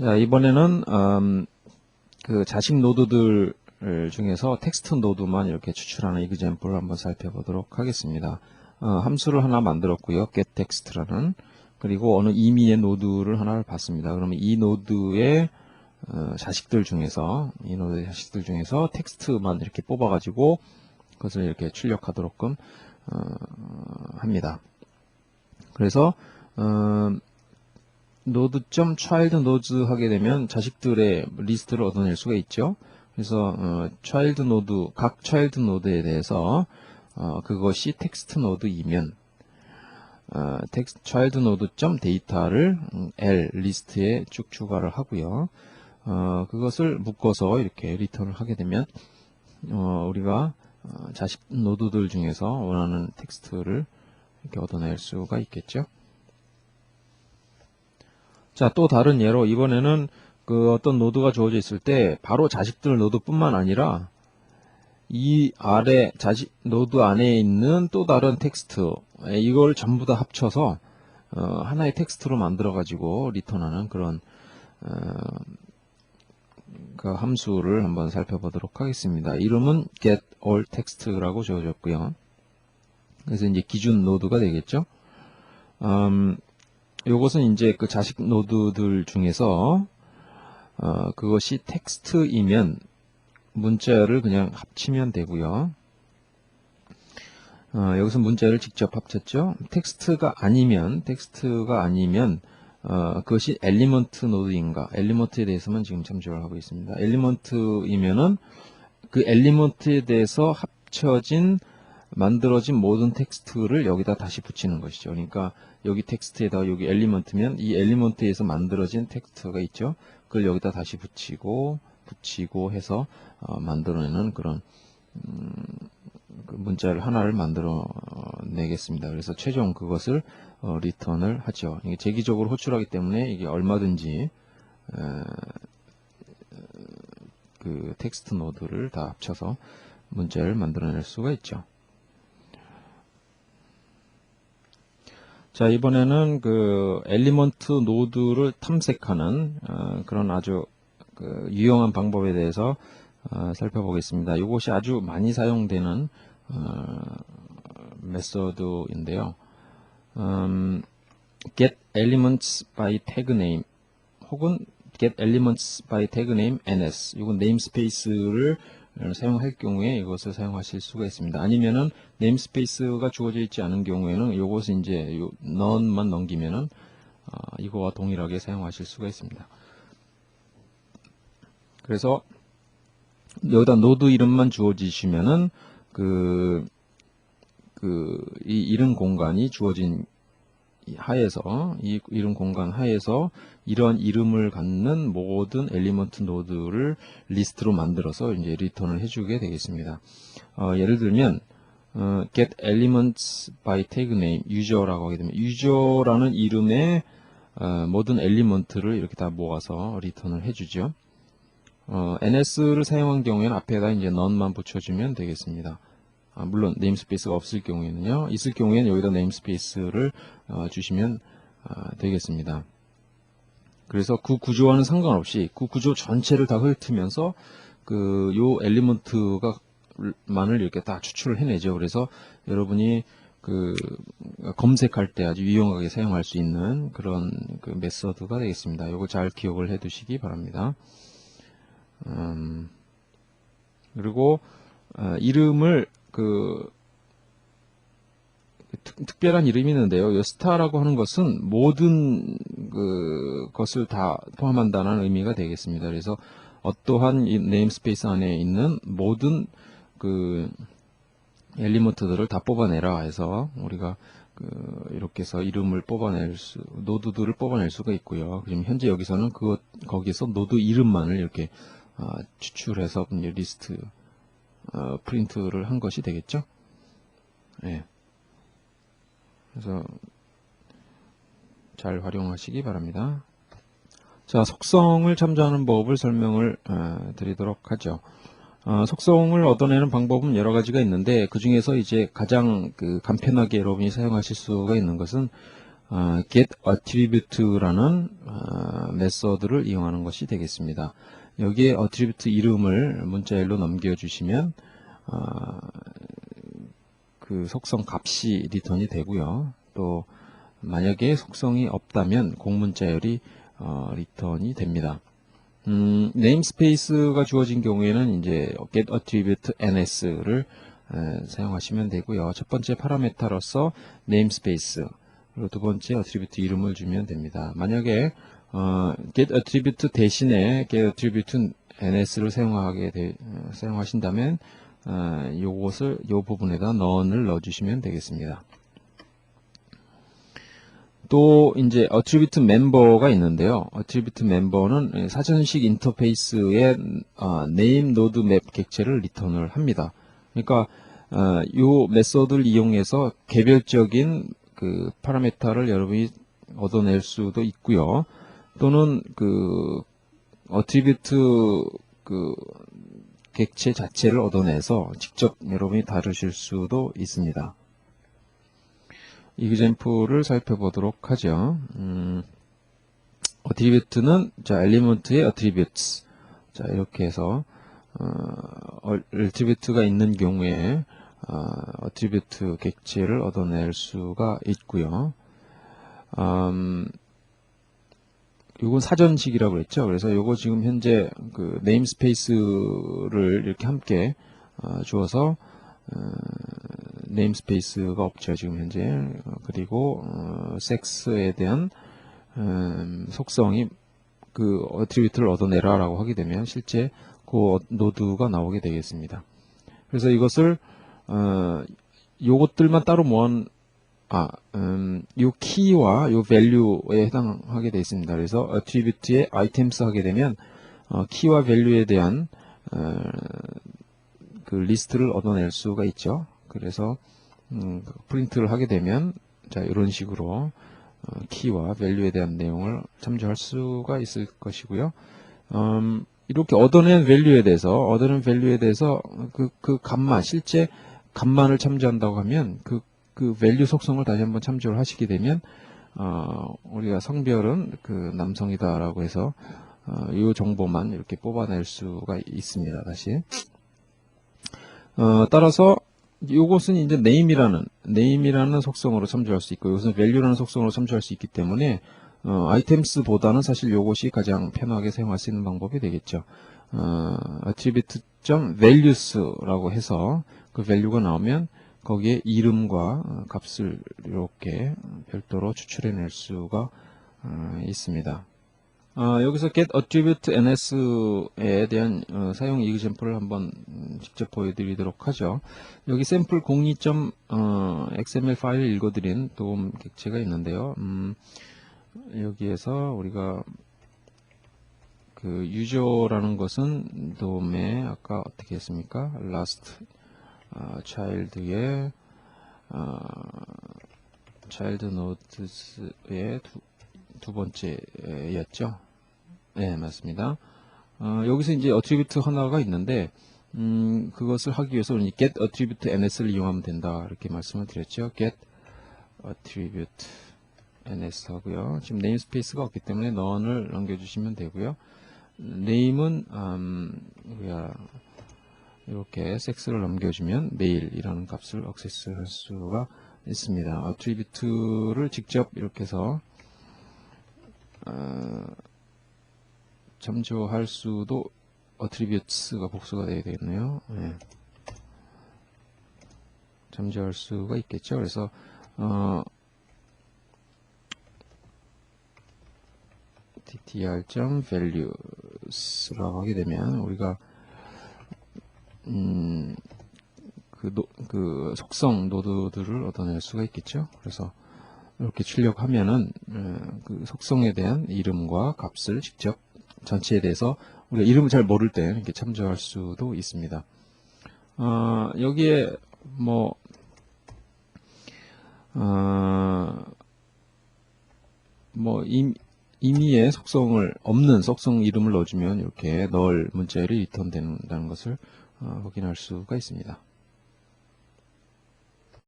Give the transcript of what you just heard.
자, 이번에는 음, 그 자식 노드들 중에서 텍스트 노드만 이렇게 추출하는 이그젠플을 한번 살펴보도록 하겠습니다. 어, 함수를 하나 만들었고요. getText라는 그리고 어느 임의의 노드를 하나를 봤습니다. 그러면 이 노드의 어, 자식들 중에서 이 노드의 자식들 중에서 텍스트만 이렇게 뽑아가지고 그것을 이렇게 출력하도록끔 어, 합니다. 그래서 어, node.child nodes 하게 되면 자식들의 리스트를 얻어낼 수가 있죠. 그래서 어, child node 각 child node에 대해서 어, 그것이 텍스트 노드이면 어, child node data를 음, L 리스트에 쭉 추가를 하고요. 어, 그것을 묶어서 이렇게 리턴을 하게 되면 어, 우리가 어, 자식 노드들 중에서 원하는 텍스트를 이렇게 얻어낼 수가 있겠죠. 자, 또 다른 예로 이번에는 그 어떤 노드가 주어져 있을 때 바로 자식들 노드뿐만 아니라 이 아래 자식 노드 안에 있는 또 다른 텍스트 예, 이걸 전부 다 합쳐서 어, 하나의 텍스트로 만들어 가지고 리턴하는 그런 어, 그 함수를 한번 살펴보도록 하겠습니다. 이름은 get all text라고 주어졌고요. 그래서 이제 기준 노드가 되겠죠. 음, 요것은 이제 그 자식 노드들 중에서 어, 그것이 텍스트이면 문자를 그냥 합치면 되고요. 어, 여기서 문자를 직접 합쳤죠. 텍스트가 아니면 텍스트가 아니면 어, 그것이 엘리먼트 노드인가 엘리먼트에 대해서만 지금 참조를 하고 있습니다. 엘리먼트이면은 그 엘리먼트에 대해서 합쳐진 만들어진 모든 텍스트를 여기다 다시 붙이는 것이죠. 그러니까 여기 텍스트에다가 여기 엘리먼트면 이 엘리먼트에서 만들어진 텍스트가 있죠. 그걸 여기다 다시 붙이고 붙이고 해서 어, 만들어내는 그런 음, 그 문자를 하나를 만들어 내겠습니다. 그래서 최종 그것을 어, 리턴을 하죠. 이게 재기적으로 호출하기 때문에 이게 얼마든지 에, 그 텍스트 노드를 다 합쳐서 문자를 만들어낼 수가 있죠. 자 이번에는 그 엘리먼트 노드를 탐색하는 어, 그런 아주 그 유용한 방법에 대해서 어, 살펴보겠습니다. 이것이 아주 많이 사용되는 어, 메소드인데요. 음, get elements by tag name 혹은 get elements by tag name ns 이건 namespace를 사용할 경우에 이것을 사용하실 수가 있습니다. 아니면은 네임스페이스가 주어져 있지 않은 경우에는 이것을 이제 요 none만 넘기면은 어, 이거와 동일하게 사용하실 수가 있습니다. 그래서 여기다 노드 이름만 주어지시면은 그, 그, 이 이름 공간이 주어진 하에서, 이 이름 공간 하에서 이러한 이름을 갖는 모든 엘리먼트 노드를 리스트로 만들어서 이제 리턴을 해주게 되겠습니다. 어, 예를 들면, 어, get elements by tag name user라고 하게 되면 user라는 이름의 어, 모든 엘리먼트를 이렇게 다 모아서 리턴을 해주죠. 어, NS를 사용한 경우에는 앞에다 이제 none만 붙여주면 되겠습니다. 아, 물론 네임스페이스가 없을 경우에는요. 있을 경우에는 여기다 네임스페이스를 어, 주시면 아, 되겠습니다. 그래서 그 구조와는 상관없이 그 구조 전체를 다 훑으면서 그 요 엘리먼트가 만을 이렇게 다 추출을 해내죠. 그래서 여러분이 그 검색할 때 아주 유용하게 사용할 수 있는 그런 그 메서드가 되겠습니다. 이거 잘 기억을 해 두시기 바랍니다. 음, 그리고 어, 이름을 그 특, 별한 이름이 있는데요. 이 스타라고 하는 것은 모든 그 것을 다 포함한다는 의미가 되겠습니다. 그래서 어떠한 이 네임스페이스 안에 있는 모든 그 엘리먼트들을 다 뽑아내라 해서 우리가 그 이렇게 해서 이름을 뽑아낼 수 노드들을 뽑아낼 수가 있고요. 지금 현재 여기서는 그 거기서 노드 이름만을 이렇게 어, 추출해서 리스트 어, 프린트를 한 것이 되겠죠. 예. 그래서 잘 활용하시기 바랍니다. 자, 속성을 참조하는 법을 설명을 어, 드리도록 하죠. 어, 속성을 얻어내는 방법은 여러 가지가 있는데 그 중에서 이제 가장 그 간편하게 여러분이 사용하실 수가 있는 것은 어, get attribute라는 어, 메서드를 이용하는 것이 되겠습니다. 여기에 어트리뷰트 이름을 문자열로 넘겨주시면 아, 그 속성 값이 리턴이 되고요. 또 만약에 속성이 없다면 공문자열이 어, 리턴이 됩니다. 음, 네임스페이스가 주어진 경우에는 이제 get attribute ns를 에, 사용하시면 되고요. 첫 번째 파라메타로서 네임스페이스 그리고 두 번째 attribute 이름을 주면 됩니다. 만약에 어, get attribute 대신에 get attribute ns를 사용하게 되, 어, 사용하신다면 어, 요것을 요 부분에다 none을 넣어주시면 되겠습니다. 또 이제 attribute member가 있는데요. attribute member는 사전식 인터페이스의 어, name node map 객체를 리턴을 합니다. 그러니까 어, 요 메서드를 이용해서 개별적인 그 파라메타를 여러분이 얻어낼 수도 있고요. 또는 그 attribute 그 객체 자체를 얻어내서 직접 여러분이 다루실 수도 있습니다. 이그젠플을 살펴보도록 하죠. 음, attribute는 자 element의 attributes 자 이렇게 해서 어, attribute가 있는 경우에 어, attribute 객체를 얻어낼 수가 있고요. 음, 이건 사전식이라고 그랬죠. 그래서 이거 지금 현재 그 네임스페이스를 이렇게 함께 어, 주어서 어, 네임스페이스가 없죠. 지금 현재 어, 그리고 어, 섹스에 대한 음, 속성이 그 어트리뷰트를 얻어내라라고 하게 되면 실제 그 노드가 나오게 되겠습니다. 그래서 이것을 어, 요것들만 따로 모은 아, 음, 요 키와 요 value에 해당하게 되어 있습니다. 그래서 attribute에 items 하게 되면 어, 키와 value에 대한 어, 그 리스트를 얻어낼 수가 있죠. 그래서 음, 프린트를 하게 되면 자 이런 식으로 어, 키와 value에 대한 내용을 참조할 수가 있을 것이고요. 음, 이렇게 얻어낸 value에 대해서 얻어낸 value에 대해서 그, 그 값만 실제 값만을 참조한다고 하면 그, 그 value 속성을 다시 한번 참조를 하시게 되면 어, 우리가 성별은 그 남성이다라고 해서 어, 이 정보만 이렇게 뽑아낼 수가 있습니다. 다시 어, 따라서 이것은 이제 name이라는 name이라는 속성으로 참조할 수 있고 이것은 value라는 속성으로 참조할 수 있기 때문에 어, items보다는 사실 이것이 가장 편하게 사용할 수 있는 방법이 되겠죠. 어, attribute.values라고 해서 그 value가 나오면 거기에 이름과 어, 값을 이렇게 별도로 추출해낼 수가 어, 있습니다. 아, 여기서 get attribute ns에 대한 어, 사용 이그젠플을 한번 음, 직접 보여드리도록 하죠. 여기 샘플 02.xml 파일을 읽어드린 도움 객체가 있는데요. 음, 여기에서 우리가 그 유저라는 것은 도움에 아까 어떻게 했습니까? last 아, child의 아, child nodes의 두, 두 번째였죠. 네, 맞습니다. 어, 여기서 이제 attribute 하나가 있는데, 음, 그것을 하기 위해서 우리 get attribute ns를 이용하면 된다. 이렇게 말씀을 드렸죠. get attribute ns 하고요. 지금 네임스페이스가 없기 때문에 none을 넘겨주시면 되고요. name은, 음, 우리가 이렇게 섹스를 넘겨주면 메일이라는 값을 액세스할 수가 있습니다. attribute를 직접 이렇게 해서 어, 참조할 수도 attributes가 복수가 되어야 되겠네요. 네. 참조할 수가 있겠죠. 그래서 어, ttr.values라고 하게 되면 우리가 음, 그, 노, 그 속성 노드들을 얻어낼 수가 있겠죠. 그래서 이렇게 출력하면은 어, 그 속성에 대한 이름과 값을 직접 전체에 대해서 우리가 이름을 잘 모를 때 이렇게 참조할 수도 있습니다. 어, 여기에 뭐 어, 뭐 임, 임의의 속성을 없는 속성 이름을 넣어주면 이렇게 널 문자열이 리턴된다는 것을 어, 확인할 수가 있습니다.